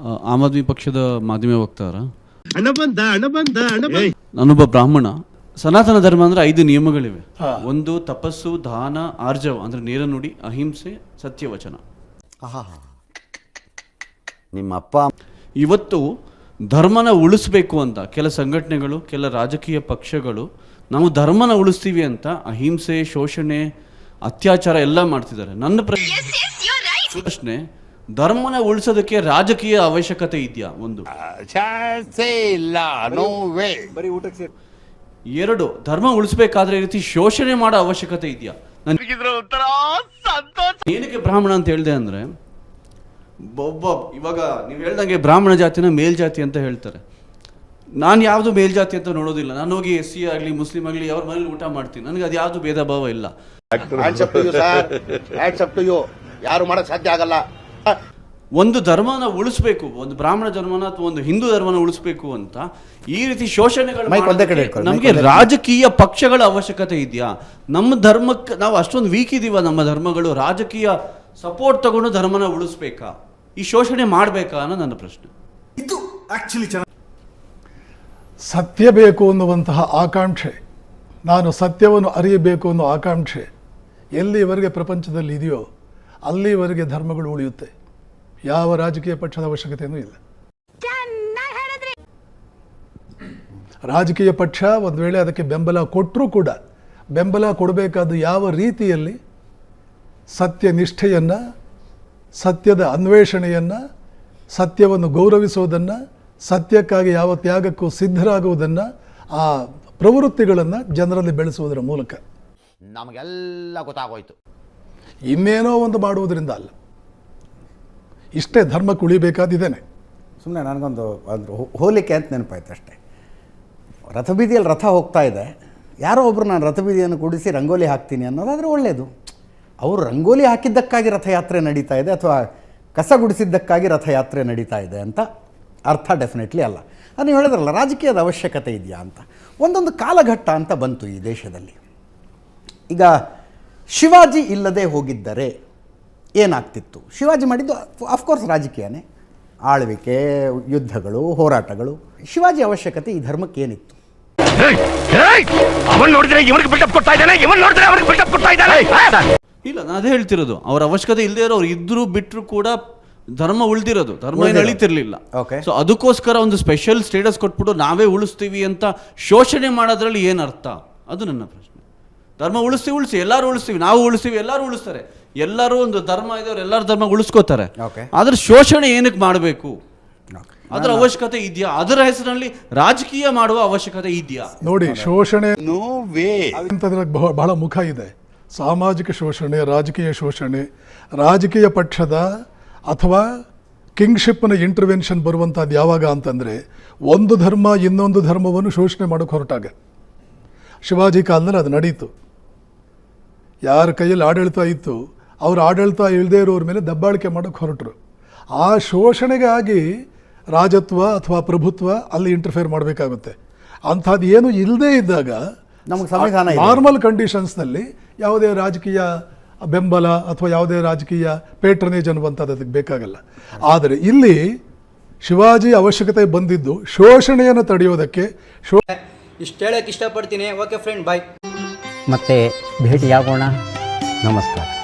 ಆ, ಆಮ್ ಆದ್ಮಿ ಪಕ್ಷದ ಮಾಧ್ಯಮ ವಕ್ತಾರ. ನಾನೊಬ್ಬ ಬ್ರಾಹ್ಮಣ. ಸನಾತನ ಧರ್ಮ ಅಂದ್ರೆ ಐದು ನಿಯಮಗಳಿವೆ. ಒಂದು ತಪಸ್ಸು ದಾನ ಆರ್ಜವ ಅಂದ್ರೆ ನೇರ ನುಡಿ ಅಹಿಂಸೆ ಸತ್ಯವಚನ. ನಿಮ್ಮ ಅಪ್ಪ ಇವತ್ತು ಧರ್ಮನ ಉಳಿಸ್ಬೇಕು ಅಂತ ಕೆಲ ಸಂಘಟನೆಗಳು ಕೆಲ ರಾಜಕೀಯ ಪಕ್ಷಗಳು ನಾವು ಧರ್ಮನ ಉಳಿಸ್ತೀವಿ ಅಂತ ಅಹಿಂಸೆ ಶೋಷಣೆ ಅತ್ಯಾಚಾರ ಎಲ್ಲ ಮಾಡ್ತಿದ್ದಾರೆ. ನನ್ನ ಪ್ರ- ಪ್ರಶ್ನೆ ಧರ್ಮನ ಉಳಿಸೋದಕ್ಕೆ ರಾಜಕೀಯ ಅವಶ್ಯಕತೆ ಇದೆಯಾ? ಒಂದು. ಚಾನ್ಸೇ ಇಲ್ಲ ನೋ ವೇ ಎರಡು ಧರ್ಮ ಉಳಿಸಬೇಕಾದ್ರೆ ಈ ರೀತಿ ಶೋಷಣೆ ಮಾಡೋ ಅವಶ್ಯಕತೆ ಇದೆಯಾ? ಏನಕ್ಕೆ ಬ್ರಾಹ್ಮಣ ಅಂತ ಹೇಳಿದೆ ಅಂದ್ರೆ ಒಬ್ಬ ಇವಾಗ ನೀವು ಹೇಳ್ದಂಗೆ ಬ್ರಾಹ್ಮಣ ಜಾತಿನ ಮೇಲ್ಜಾತಿ ಅಂತ ಹೇಳ್ತಾರೆ. ನಾನು ಯಾವುದು ಮೇಲ್ಜಾತಿ ಅಂತ ನೋಡೋದಿಲ್ಲ. ನಾನು ಹೋಗಿ ಎಸ್ ಸಿ ಆಗಲಿ ಮುಸ್ಲಿಂ ಆಗಲಿ ಅವ್ರ ಮನೇಲಿ ಊಟ ಮಾಡ್ತೀನಿ. ನನಗೆ ಅದು ಯಾವುದು ಭೇದ ಭಾವ ಇಲ್ಲ. ಯಾರು ಮಾಡಕ್ ಸಾಧ್ಯ ಆಗಲ್ಲ. ಒಂದು ಧರ್ಮನ ಉಳಿಸ್ಬೇಕು ಒಂದು ಬ್ರಾಹ್ಮಣ ಧರ್ಮನ ಅಥವಾ ಒಂದು ಹಿಂದೂ ಧರ್ಮನ ಉಳಿಸ್ಬೇಕು ಅಂತ ಈ ರೀತಿ ಶೋಷಣೆಗಳು ನಮಗೆ. ರಾಜಕೀಯ ಪಕ್ಷಗಳ ಅವಶ್ಯಕತೆ ಇದೆಯಾ? ನಮ್ಮ ಧರ್ಮಕ್ಕೆ ನಾವು ಅಷ್ಟೊಂದು ವೀಕ್ ಇದೀವ ನಮ್ಮ ಧರ್ಮಗಳು ರಾಜಕೀಯ ಸಪೋರ್ಟ್ ತಗೊಂಡು ಧರ್ಮನ ಉಳಿಸ್ಬೇಕಾ? ಈ ಶೋಷಣೆ ಮಾಡಬೇಕಾ ಅನ್ನೋ ನನ್ನ ಪ್ರಶ್ನೆ. ಇದು ಆಕ್ಚುಲಿ ಸತ್ಯ ಬೇಕು ಅನ್ನುವಂತಹ ಆಕಾಂಕ್ಷೆ ನಾನು ಸತ್ಯವನ್ನು ಅರಿಯಬೇಕು ಅನ್ನೋ ಆಕಾಂಕ್ಷೆ ಎಲ್ಲಿವರೆಗೆ ಪ್ರಪಂಚದಲ್ಲಿ ಇದೆಯೋ ಅಲ್ಲಿವರೆಗೆ ಧರ್ಮಗಳು ಉಳಿಯುತ್ತೆ. ಯಾವ ರಾಜಕೀಯ ಪಕ್ಷದ ಅವಶ್ಯಕತೆಯೂ ಇಲ್ಲ. ರಾಜಕೀಯ ಪಕ್ಷ ಒಂದು ವೇಳೆ ಅದಕ್ಕೆ ಬೆಂಬಲ ಕೊಟ್ಟರೂ ಕೂಡ ಬೆಂಬಲ ಕೊಡಬೇಕಾದ ಯಾವ ರೀತಿಯಲ್ಲಿ ಸತ್ಯ ನಿಷ್ಠೆಯನ್ನು ಸತ್ಯದ ಅನ್ವೇಷಣೆಯನ್ನು ಸತ್ಯವನ್ನು ಗೌರವಿಸುವುದನ್ನು ಸತ್ಯಕ್ಕಾಗಿ ಯಾವ ತ್ಯಾಗಕ್ಕೂ ಸಿದ್ಧರಾಗುವುದನ್ನು ಆ ಪ್ರವೃತ್ತಿಗಳನ್ನು ಜನರಲ್ಲಿ ಬೆಳೆಸುವುದರ ಮೂಲಕ. ನಮಗೆಲ್ಲ ಗೊತ್ತಾಗೋಯ್ತು. ಇನ್ನೇನೋ ಒಂದು ಮಾಡುವುದರಿಂದ ಅಲ್ಲ. ಇಷ್ಟೇ ಧರ್ಮಕ್ಕೆ ಉಳಿಬೇಕಾದಿದ್ದೇನೆ ಸುಮ್ಮನೆ ನನಗೊಂದು ಒಂದು ಹೋಲಿಕೆ ಅಂತ ನೆನಪಾಯ್ತು ಅಷ್ಟೇ. ರಥಬೀದಿಯಲ್ಲಿ ರಥ ಹೋಗ್ತಾ ಇದೆ. ಯಾರೋ ಒಬ್ಬರು ನಾನು ರಥಬೀದಿಯನ್ನು ಕೂಡಿಸಿ ರಂಗೋಲಿ ಹಾಕ್ತೀನಿ ಅನ್ನೋದಾದರೆ ಒಳ್ಳೆಯದು ಅವರು ರಂಗೋಲಿ ಹಾಕಿದ್ದಕ್ಕಾಗಿ ರಥಯಾತ್ರೆ ನಡೀತಾ ಇದೆ ಅಥವಾ ಕಸ ಗುಡಿಸಿದ್ದಕ್ಕಾಗಿ ರಥಯಾತ್ರೆ ನಡೀತಾ ಇದೆ ಅಂತ ಅರ್ಥ ಡೆಫಿನೆಟ್ಲಿ ಅಲ್ಲ. ಅದು ನೀವು ಹೇಳಿದ್ರಲ್ಲ, ರಾಜಕೀಯದ ಅವಶ್ಯಕತೆ ಇದೆಯಾ ಅಂತ. ಒಂದೊಂದು ಕಾಲಘಟ್ಟ ಅಂತ ಬಂತು ಈ ದೇಶದಲ್ಲಿ. ಈಗ ಶಿವಾಜಿ ಇಲ್ಲದೆ ಹೋಗಿದ್ದರೆ ಏನಾಗ್ತಿತ್ತು? ಶಿವಾಜಿ ಮಾಡಿದ್ದು ಅಫ್ಕೋರ್ಸ್ ರಾಜಕೀಯನೇ. ಆಳ್ವಿಕೆ ಯುದ್ಧಗಳು ಹೋರಾಟಗಳು. ಶಿವಾಜಿ ಅವಶ್ಯಕತೆ ಈ ಧರ್ಮಕ್ಕೆ ಏನಿತ್ತು? ಇಲ್ಲ ನಾನು ಅದೇ ಹೇಳ್ತಿರೋದು. ಅವ್ರ ಅವಶ್ಯಕತೆ ಇಲ್ಲದೆ ಇರೋ ಅವ್ರು ಇದ್ರು ಬಿಟ್ಟರು ಕೂಡ ಧರ್ಮ ಉಳಿದಿರೋದು. ಧರ್ಮ ಏನು. ಅಳಿತಿರ್ಲಿಲ್ಲ. ಸೊ ಅದಕ್ಕೋಸ್ಕರ ಒಂದು ಸ್ಪೆಷಲ್ ಸ್ಟೇಟಸ್ ಕೊಟ್ಬಿಟ್ಟು ನಾವೇ ಉಳಿಸ್ತೀವಿ ಅಂತ ಶೋಷಣೆ ಮಾಡೋದ್ರಲ್ಲಿ ಏನರ್ಥ ಅರ್ಥ? ಅದು ನನ್ನ ಪ್ರಶ್ನೆ. ಧರ್ಮ ಉಳಿಸ್ತೀವಿ ಉಳಿಸಿ ಎಲ್ಲರೂ ಉಳಿಸ್ತೀವಿ ನಾವು ಉಳಿಸ್ತೀವಿ ಎಲ್ಲರೂ ಉಳಿಸ್ತಾರೆ. ಎಲ್ಲರೂ ಒಂದು ಧರ್ಮ ಇದೆ ಅವ್ರು ಎಲ್ಲರ ಧರ್ಮ ಉಳಿಸ್ಕೋತಾರೆ. ಆದ್ರೆ ಶೋಷಣೆ ಏನಕ್ಕೆ ಮಾಡಬೇಕು? ಅದರ ಅವಶ್ಯಕತೆ ಇದೆಯಾ? ಅದರ ಹೆಸರಿನಲ್ಲಿ ರಾಜಕೀಯ ಮಾಡುವ ಅವಶ್ಯಕತೆ ಇದೆಯಾ? ನೋಡಿ ಶೋಷಣೆ ನೋ ವೇ ಬಹಳ ಮುಖ ಇದೆ. ಸಾಮಾಜಿಕ ಶೋಷಣೆ ರಾಜಕೀಯ ಶೋಷಣೆ ರಾಜಕೀಯ ಪಕ್ಷದ ಅಥವಾ ಕಿಂಗ್ಶಿಪ್ನ ಇಂಟರ್ವೆನ್ಷನ್ ಬರುವಂಥದ್ದು ಯಾವಾಗ ಅಂತಂದರೆ ಒಂದು ಧರ್ಮ ಇನ್ನೊಂದು ಧರ್ಮವನ್ನು ಶೋಷಣೆ ಮಾಡೋಕ್ಕೆ ಹೊರಟಾಗ. ಶಿವಾಜಿ ಕಾಲದಲ್ಲಿ ಅದು ನಡೀತು. ಯಾರ ಕೈಯಲ್ಲಿ ಆಡಳಿತ ಇತ್ತು ಅವ್ರ ಆಡಳಿತ ಇಲ್ಲದೆ ಇರೋರ ಮೇಲೆ ದಬ್ಬಾಳಿಕೆ ಮಾಡೋಕ್ಕೆ ಹೊರಟರು. ಆ ಶೋಷಣೆಗಾಗಿ ರಾಜತ್ವ ಅಥವಾ ಪ್ರಭುತ್ವ ಅಲ್ಲಿ ಇಂಟರ್ಫೇರ್ ಮಾಡಬೇಕಾಗುತ್ತೆ. ಅಂಥದ್ದು ಏನು ಇಲ್ಲದೇ ಇದ್ದಾಗ ನಮಗೆ ಸಂವಿಧಾನ ಇದೆ. ನಾರ್ಮಲ್ ಕಂಡೀಷನ್ಸ್ನಲ್ಲಿ ಯಾವುದೇ ರಾಜಕೀಯ ಬೆಂಬಲ ಅಥವಾ ಯಾವುದೇ ರಾಜಕೀಯ ಪೇಟ್ರನೇಜ್ ಅನ್ನುವಂಥದ್ದು ಅದಕ್ಕೆ ಬೇಕಾಗಲ್ಲ. ಆದರೆ ಇಲ್ಲಿ ಶಿವಾಜಿ ಅವಶ್ಯಕತೆ ಬಂದಿದ್ದು ಶೋಷಣೆಯನ್ನು ತಡೆಯೋದಕ್ಕೆ ಶೋ ಇಷ್ಟು ಹೇಳಕ್ಕೆ ಇಷ್ಟಪಡ್ತೀನಿ. ಓಕೆ ಫ್ರೆಂಡ್ ಬಾಯ್ ಮತ್ತೆ ಭೇಟಿಯಾಗೋಣ. ನಮಸ್ಕಾರ.